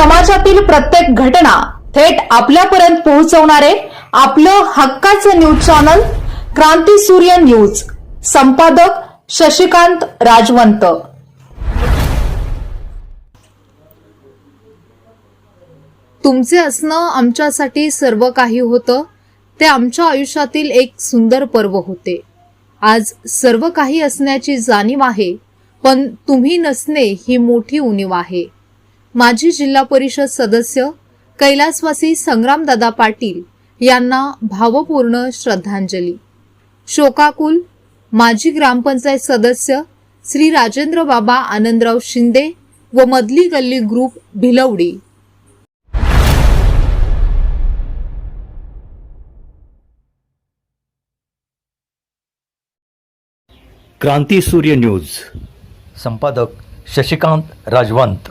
समाजातील प्रत्येक घटना थेट आपल्यापर्यंत पोहोचवणारे आपलं हक्काचं न्यूज चॅनल क्रांती सूर्य न्यूज. संपादक शशिकांत राजवंत. तुमचे असणं आमच्यासाठी सर्व काही होतं. ते आमच्या आयुष्यातील एक सुंदर पर्व होते. आज सर्व काही असण्याची जाणीव आहे पण तुम्ही नसणे ही मोठी उणीव आहे. माजी जिल्हा परिषद सदस्य कैलासवासी संग्रामदादा पाटील यांना भावपूर्ण श्रद्धांजली. शोकाकुल माजी ग्रामपंचायत सदस्य श्री राजेंद्र बाबा आनंदराव शिंदे व मधली गल्ली ग्रुप भिलवडी. क्रांती सूर्य न्यूज. संपादक शशिकांत राजवंत.